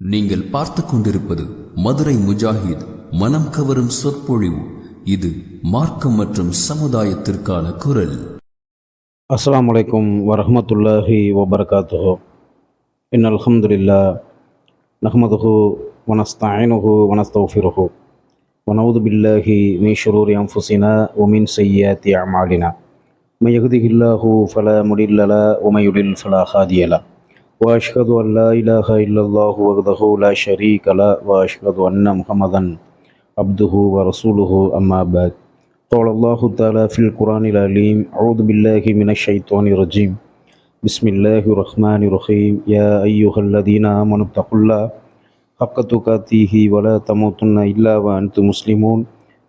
நீங்கள் பார்த்து கொண்டிருப்பது மதுரை முஜாஹித் மனம் கவரும் சொற்பொழிவு இது மார்க்கம் மற்றும் சமுதாயத்திற்கான குரல் அஸ்ஸலாமு அலைக்கும் வரஹ்மத்துல்லாஹி வபரகாத்துஹு இன் அல்ஹம்துலில்லா நஹ்மதுஹு வனஸ்தாயினுஹு வனஸ்தௌஃபிருஹு ونعوذ بالله من شرور أنفسنا ومن سيئات أعمالنا من يهده الله فلا مضل له ومن يضلل فلا هادي له وأشهد أن لا إله إلا الله وحده لا شريك له وأشهد أن محمدا عبده ورسوله أما بعد. قال الله تعالى في القرآن العليم أعوذ بالله من الشيطان الرجيم. بسم الله الرحمن الرحيم. يا أيها الذين آمنوا اتقوا الله حق تقاته ولا تموتن إلا وأنتم مسلمون.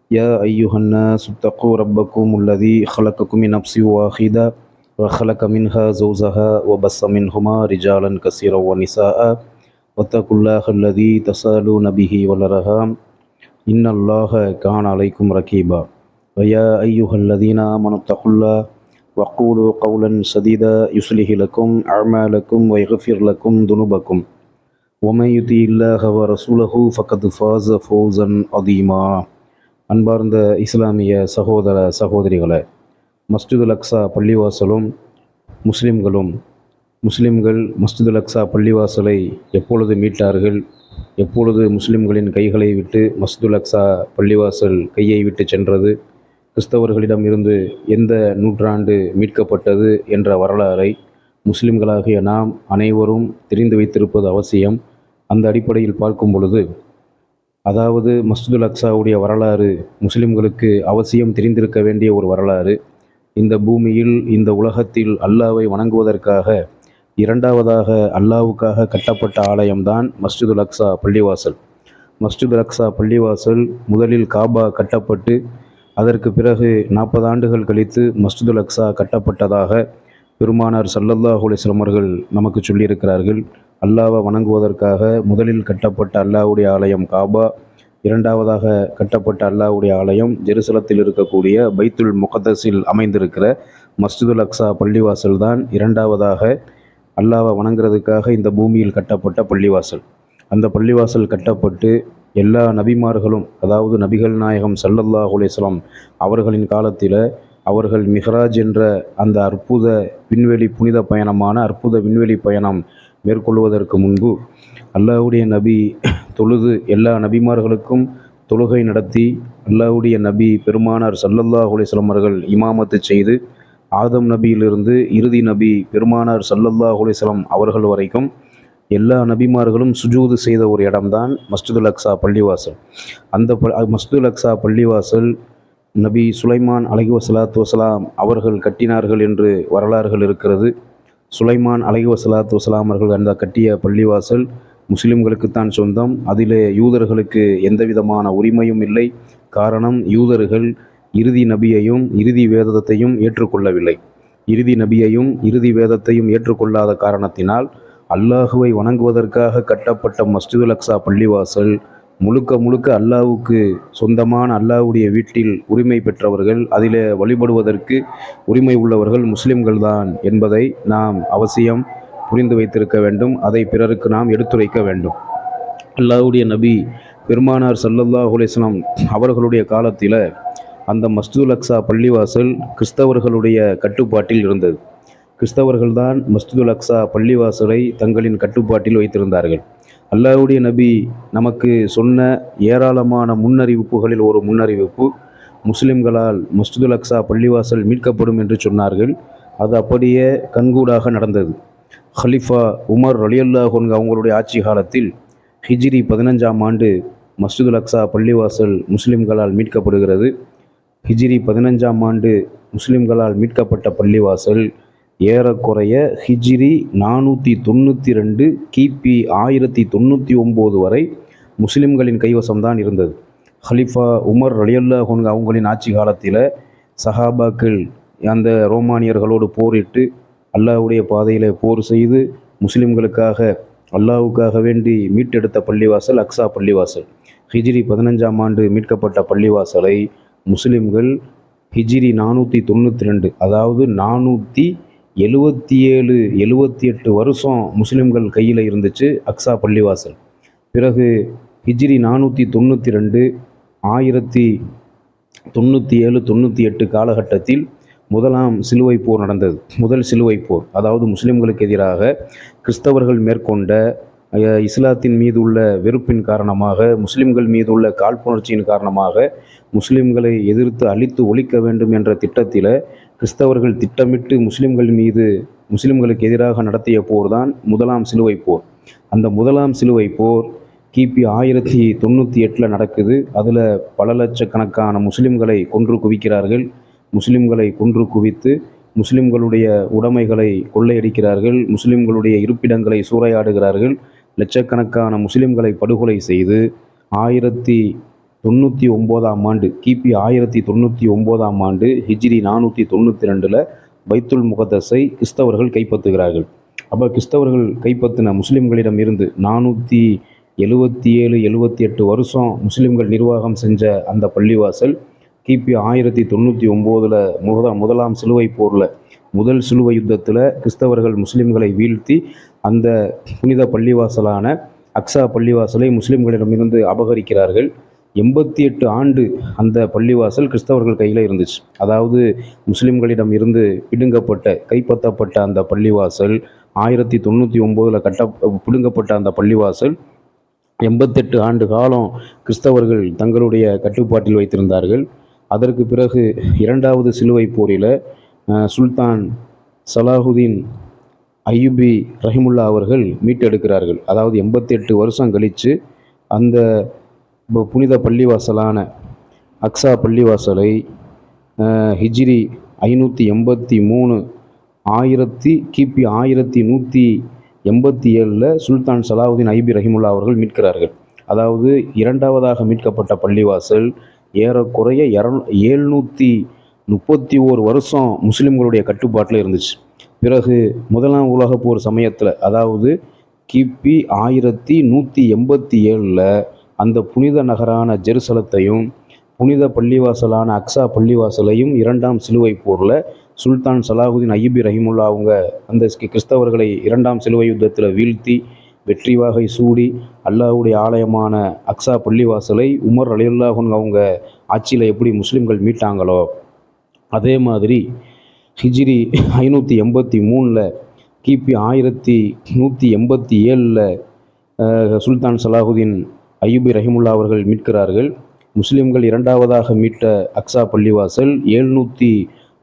يا أيها الناس اتقوا ربكم الذي خلقكم من نفس واحدة وخلق منها زوجها وبص منهما رجالا كثيرا ونساء واتقوا الله الذي تسالون به والأرحام إن الله كان عليكم رقيبا ويا أيها الذين آمنوا اتقوا الله وقولوا قولا سديدا يصلح لكم أعمالكم ويغفر لكم ذنوبكم ومن يطع الله ورسوله فقد فاز فوزا عظيما அன்பார்ந்த இஸ்லாமிய சகோதர சகோதரிகளே மஸ்ஜிதுல் அக்ஸா பள்ளிவாசலும் முஸ்லிம்களும் முஸ்லிம்கள் மஸ்ஜிதுல் அக்ஸா பள்ளிவாசலை எப்பொழுது மீட்டார்கள்? எப்பொழுது முஸ்லிம்களின் கைகளை விட்டு மஸ்ஜிதுல் அக்ஸா பள்ளிவாசல் கையை விட்டு சென்றது? கிறிஸ்தவர்களிடம் இருந்து எந்த நூற்றாண்டு மீட்கப்பட்டது என்ற வரலாறை முஸ்லிம்களாகிய நாம் அனைவரும் தெரிந்து வைத்திருப்பது அவசியம். அந்த அடிப்படையில் பார்க்கும் பொழுது அதாவது மஸ்ஜிதுல் அக்ஸாவுடைய வரலாறு முஸ்லிம்களுக்கு அவசியம் தெரிந்திருக்க வேண்டிய ஒரு வரலாறு. இந்த பூமியில் இந்த உலகத்தில் அல்லாவை வணங்குவதற்காக இரண்டாவதாக அல்லாவுக்காக கட்டப்பட்ட ஆலயம்தான் மஸ்ஜிதுல் அக்ஸா பள்ளிவாசல். மஸ்ஜிதுல் அக்ஸா பள்ளிவாசல் முதலில் காபா கட்டப்பட்டு அதற்கு பிறகு நாற்பது ஆண்டுகள் கழித்து மஸ்ஜிதுல் அக்ஸா கட்டப்பட்டதாக பெருமானார் சல்லல்லாஹ் அலிஸ்லம் அவர்கள் நமக்கு சொல்லியிருக்கிறார்கள். அல்லாவை வணங்குவதற்காக முதலில் கட்டப்பட்ட அல்லாஹ்வுடைய ஆலயம் காபா. இரண்டாவதாக கட்டப்பட்ட அல்லாஹ்வுடைய ஆலயம் ஜெருசலத்தில் இருக்கக்கூடிய பைத்துல் முகத்தஸில் அமைந்திருக்கிற மஸ்ஜிதுல் அக்ஸா பள்ளிவாசல் தான் இரண்டாவதாக அல்லாவை வணங்குறதுக்காக இந்த பூமியில் கட்டப்பட்ட பள்ளிவாசல். அந்த பள்ளிவாசல் கட்டப்பட்டு எல்லா நபிமார்களும் அதாவது நபிகள் நாயகம் சல்லல்லா அலிஸ்லாம் அவர்களின் காலத்தில் அவர்கள் மிஹராஜ் என்ற அந்த அற்புத விண்வெளி புனித பயணமான அற்புத விண்வெளி பயணம் மேற்கொள்வதற்கு முன்பு அல்லாஹுடைய நபி தொழுது எல்லா நபிமார்களுக்கும் தொழுகை நடத்தி அல்லாஹுடைய நபி பெருமானார் சல்லல்லாஹ் அலைஹிஸ்ஸலாம் அவர்கள் இமாமத்து செய்து ஆதம் நபியிலிருந்து இறுதி நபி பெருமானார் சல்லல்லாஹு அலைஹிஸ்ஸலாம் அவர்கள் வரைக்கும் எல்லா நபிமார்களும் சுஜூது செய்த ஒரு இடம்தான் மஸ்ஜிதுல் அக்ஸா பள்ளிவாசல். அந்த ப மஸ்ஜிதுல் அக்ஸா பள்ளிவாசல் நபி சுலைமான் அலஹி வசலாத்து வசலாம் அவர்கள் கட்டினார்கள் என்று வரலாறுகள் இருக்கிறது. சுலைமான் அலஹி வசலாத் வசலாம் அவர்கள் அந்த கட்டிய பள்ளிவாசல் முஸ்லிம்களுக்குத்தான் சொந்தம். அதிலே யூதர்களுக்கு எந்த விதமான உரிமையும் இல்லை. காரணம் யூதர்கள் இறுதி நபியையும் இறுதி வேதத்தையும் ஏற்றுக்கொள்ளவில்லை. இறுதி நபியையும் இறுதி வேதத்தையும் ஏற்றுக்கொள்ளாத காரணத்தினால் அல்லாஹுவை வணங்குவதற்காக கட்டப்பட்ட மஸ்ஜிதுல் அக்ஸா பள்ளிவாசல் முழுக்க முழுக்க அல்லாவுக்கு சொந்தமான அல்லாவுடைய வீட்டில் உரிமை பெற்றவர்கள் அதிலே வழிபடுவதற்கு உரிமை உள்ளவர்கள் முஸ்லிம்கள் தான் என்பதை நாம் அவசியம் புரிந்து வைத்திருக்க வேண்டும். அதை பிறருக்கு நாம் எடுத்துரைக்க வேண்டும். அல்லாவுடைய நபி பெருமானார் சல்லல்லா ஹுலேஸ்லாம் அவர்களுடைய காலத்தில் அந்த மஸ்தூல் அக்ஸா பள்ளிவாசல் கிறிஸ்தவர்களுடைய கட்டுப்பாட்டில் இருந்தது. கிறிஸ்தவர்கள்தான் மஸ்ஜிதுல் அக்ஸா பள்ளிவாசலை தங்களின் கட்டுப்பாட்டில் வைத்திருந்தார்கள். அல்லாஹ்வுடைய நபி நமக்கு சொன்ன ஏராளமான முன்னறிவிப்புகளில் ஒரு முன்னறிவிப்பு முஸ்லிம்களால் மஸ்ஜிதுல் அக்ஸா பள்ளிவாசல் மீட்கப்படும் என்று சொன்னார்கள். அது அப்படியே கண்கூடாக நடந்தது. ஹலிஃபா உமர் ரலியல்லாஹன் அவங்களுடைய ஆட்சி காலத்தில் ஹிஜ்ரி பதினஞ்சாம் ஆண்டு மஸ்ஜிதுல் அக்ஸா பள்ளிவாசல் முஸ்லிம்களால் மீட்கப்படுகிறது. ஹிஜ்ரி பதினஞ்சாம் ஆண்டு முஸ்லிம்களால் மீட்கப்பட்ட பள்ளிவாசல் ஏறக்குறைய ஹிஜ்ரி நானூற்றி தொண்ணூற்றி ரெண்டு கிபி ஆயிரத்தி தொண்ணூற்றி ஒம்பது வரை முஸ்லிம்களின் கைவசம்தான் இருந்தது. ஹலிஃபா உமர் ரலியல்லா அவங்களின் ஆட்சி காலத்தில் சஹாபாக்கள் அந்த ரோமானியர்களோடு போரிட்டு அல்லாஹ்வுடைய பாதையில் போர் செய்து முஸ்லிம்களுக்காக அல்லாவுக்காக வேண்டி மீட்டெடுத்த பள்ளிவாசல் அக்ஸா பள்ளிவாசல். ஹிஜ்ரி பதினஞ்சாம் ஆண்டு மீட்கப்பட்ட பள்ளிவாசலை முஸ்லிம்கள் ஹிஜ்ரி நானூற்றி தொண்ணூற்றி ரெண்டு அதாவது நானூற்றி எழுவத்தி ஏழு எழுவத்தி எட்டு வருஷம் முஸ்லீம்கள் கையில் இருந்துச்சு அக்ஸா பள்ளிவாசல். பிறகு ஹிஜ்ரி நானூற்றி தொண்ணூற்றி ரெண்டு ஆயிரத்தி தொண்ணூற்றி ஏழு தொண்ணூற்றி எட்டு காலகட்டத்தில் முதலாம் சிலுவை போர் நடந்தது. முதல் சிலுவை போர் அதாவது முஸ்லிம்களுக்கு எதிராக கிறிஸ்தவர்கள் மேற்கொண்ட இஸ்லாத்தின் மீது உள்ள வெறுப்பின் காரணமாக முஸ்லிம்கள் மீது உள்ள காழ்ப்புணர்ச்சியின் காரணமாக முஸ்லிம்களை எதிர்த்து அழித்து ஒழிக்க வேண்டும் என்ற திட்டத்தில் கிறிஸ்தவர்கள் திட்டமிட்டு முஸ்லிம்கள் மீது முஸ்லிம்களுக்கு எதிராக நடத்திய போர் தான் முதலாம் சிலுவை போர். அந்த முதலாம் சிலுவை போர் கிபி ஆயிரத்தி தொண்ணூற்றி எட்டில் நடக்குது. அதில் பல லட்சக்கணக்கான முஸ்லிம்களை கொன்று குவிக்கிறார்கள். முஸ்லிம்களை கொன்று குவித்து முஸ்லிம்களுடைய உடைமைகளை கொள்ளையடிக்கிறார்கள். முஸ்லிம்களுடைய இருப்பிடங்களை சூறையாடுகிறார்கள். லட்சக்கணக்கான முஸ்லிம்களை படுகொலை செய்து ஆயிரத்தி தொண்ணூற்றி ஒம்போதாம் ஆண்டு கிபி ஆயிரத்தி தொண்ணூற்றி ஒம்போதாம் ஆண்டு ஹிஜ்ரி நானூற்றி தொண்ணூற்றி ரெண்டில் பைத்துல் முகதஸை கிறிஸ்தவர்கள் கைப்பற்றுகிறார்கள். அப்போ கிறிஸ்தவர்கள் கைப்பற்றின முஸ்லிம்களிடம் இருந்து நானூற்றி எழுவத்தி ஏழு எழுவத்தி எட்டு வருஷம் முஸ்லிம்கள் நிர்வாகம் செஞ்ச அந்த பள்ளிவாசல் கிபி ஆயிரத்தி தொண்ணூற்றி ஒம்போதில் முத முதலாம் சிலுவை போரில் முதல் சிலுவை யுத்தத்தில் கிறிஸ்தவர்கள் முஸ்லிம்களை வீழ்த்தி அந்த புனித பள்ளிவாசலான அக்ஸா பள்ளிவாசலை முஸ்லீம்களிடமிருந்து அபகரிக்கிறார்கள். எண்பத்தி எட்டு ஆண்டு அந்த பள்ளிவாசல் கிறிஸ்தவர்கள் கையில் இருந்துச்சு. அதாவது முஸ்லீம்களிடம் இருந்து பிடுங்கப்பட்ட கைப்பற்றப்பட்ட அந்த பள்ளிவாசல் ஆயிரத்தி தொண்ணூற்றி ஒம்போதில் கட்ட பிடுங்கப்பட்ட அந்த பள்ளிவாசல் எண்பத்தெட்டு ஆண்டு காலம் கிறிஸ்தவர்கள் தங்களுடைய கட்டுப்பாட்டில் வைத்திருந்தார்கள். அதற்கு பிறகு இரண்டாவது சிலுவை போரில் சுல்தான் சலாஹுதீன் ஐயுபி ரஹிமுல்லா அவர்கள் மீட்டெடுக்கிறார்கள். அதாவது எண்பத்தெட்டு வருஷம் கழித்து அந்த புனித பள்ளிவாசலான அக்ஸா பள்ளிவாசலை ஹிஜ்ரி ஐநூற்றி எண்பத்தி மூணு ஆயிரத்தி கிபி ஆயிரத்தி நூற்றி எண்பத்தி ஏழில் சுல்தான் சலாவுதீன் ஐபி ரஹிமுல்லா அவர்கள் மீட்கிறார்கள். அதாவது இரண்டாவதாக மீட்கப்பட்ட பள்ளிவாசல் ஏறக்குறைய இரநூ ஏழ்நூற்றி முப்பத்தி ஓரு வருஷம் முஸ்லீம்களுடைய கட்டுப்பாட்டில் இருந்துச்சு. பிறகு முதலாம் உலகப் போர் சமயத்தில் அதாவது கிபி ஆயிரத்தி நூற்றி எண்பத்தி ஏழில் அந்த புனித நகரான ஜெருசலத்தையும் புனித பள்ளிவாசலான அக்ஸா பள்ளிவாசலையும் இரண்டாம் சிலுவை போரில் சுல்தான் சலாஹுதீன் ஐயபி ரஹிமுல்லா அவங்க அந்த கிறிஸ்தவர்களை இரண்டாம் சிலுவை யுத்தத்தில் வீழ்த்தி வெற்றி வாகை சூடி அல்லாஹுடைய ஆலயமான அக்ஸா பள்ளிவாசலை உமர் அலியுல்லாஹன் அவங்க ஆட்சியில் எப்படி முஸ்லீம்கள் மீட்டாங்களோ அதே மாதிரி ஹிஜ்ரி ஐநூற்றி எண்பத்தி மூணில் கிபி ஆயிரத்தி நூற்றி எண்பத்தி ஏழில் சுல்தான் சலாஹுதீன் ஐயூபி ரஹிமுல்லா அவர்கள் மீட்கிறார்கள். முஸ்லிம்கள் இரண்டாவதாக மீட்ட அக்ஸா பள்ளிவாசல் எழுநூற்றி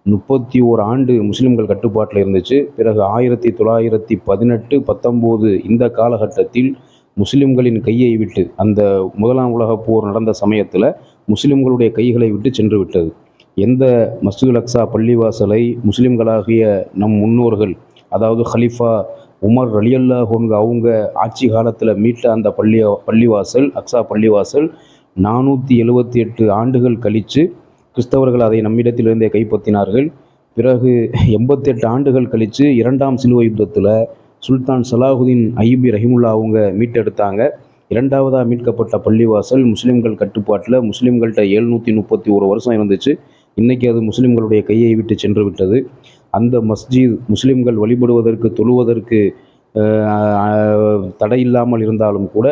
முப்பத்தி ஓர் ஆண்டு முஸ்லிம்கள் கட்டுப்பாட்டில் இருந்துச்சு. பிறகு ஆயிரத்தி தொள்ளாயிரத்தி பதினெட்டு பத்தொம்போது இந்த காலகட்டத்தில் முஸ்லிம்களின் கையை விட்டு அந்த முதலாம் உலகப் போர் நடந்த சமயத்தில் முஸ்லிம்களுடைய கைகளை விட்டு சென்று விட்டது. எந்த மஸ்ஜிதுல் அக்ஸா பள்ளிவாசலை முஸ்லிம்களாகிய நம் முன்னோர்கள் அதாவது ஹலிஃபா உமர் ரலியல்லா ஹோன்க அவங்க ஆட்சி காலத்தில் மீட்ட அந்த பள்ளி பள்ளிவாசல் அக்ஸா பள்ளிவாசல் நானூற்றி எழுபத்தி எட்டு ஆண்டுகள் கழித்து கிறிஸ்தவர்கள் அதை நம்மிடத்திலிருந்தே கைப்பற்றினார்கள். பிறகு எண்பத்தெட்டு ஆண்டுகள் கழித்து இரண்டாம் சிலுவை யுத்தத்தில் சுல்தான் சலாஹுதீன் ஐபி ரஹிமுல்லா அவங்க மீட்டெடுத்தாங்க. இரண்டாவதாக மீட்கப்பட்ட பள்ளிவாசல் முஸ்லீம்கள் கட்டுப்பாட்டில் முஸ்லீம்கள்கிட்ட எழுநூற்றி முப்பத்தி ஒரு வருஷம் இருந்துச்சு. இன்றைக்கி அது முஸ்லிம்களுடைய கையை விட்டு சென்று விட்டது. அந்த மஸ்ஜித் முஸ்லிம்கள் வழிபடுவதற்கு தொழுவதற்கு தடை இல்லாமல் இருந்தாலும் கூட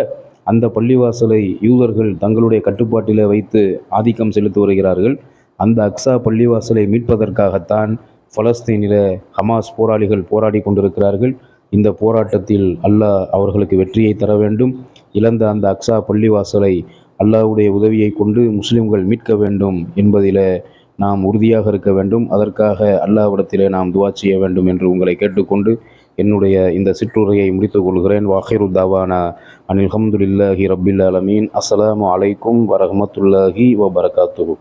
அந்த பள்ளிவாசலை யூதர்கள் தங்களுடைய கட்டுப்பாட்டில் வைத்து ஆதிக்கம் செலுத்தி வருகிறார்கள். அந்த அக்ஸா பள்ளிவாசலை மீட்பதற்காகத்தான் பலஸ்தீனில் ஹமாஸ் போராளிகள் போராடி கொண்டிருக்கிறார்கள். இந்த போராட்டத்தில் அல்லாஹ் அவர்களுக்கு வெற்றியை தர வேண்டும். இழந்த அந்த அக்ஸா பள்ளிவாசலை அல்லாஹ்வுடைய உதவியை கொண்டு முஸ்லிம்கள் மீட்க வேண்டும் என்பதில் நாம் உறுதியாக இருக்க வேண்டும். அதற்காக அல்லாவிடத்திலே நாம் துவா செய்ய வேண்டும் என்று உங்களை கேட்டுக்கொண்டு என்னுடைய இந்த சிற்றுரையை முடித்துக் கொள்கிறேன். வாஹிரு தாவானா அனில் ஹம்துல்லாஹி ரபில் அலமீன் அஸ்லாம் அலைக்கும் வரஹமத்துல்லாஹி வபரகாத்துஹு.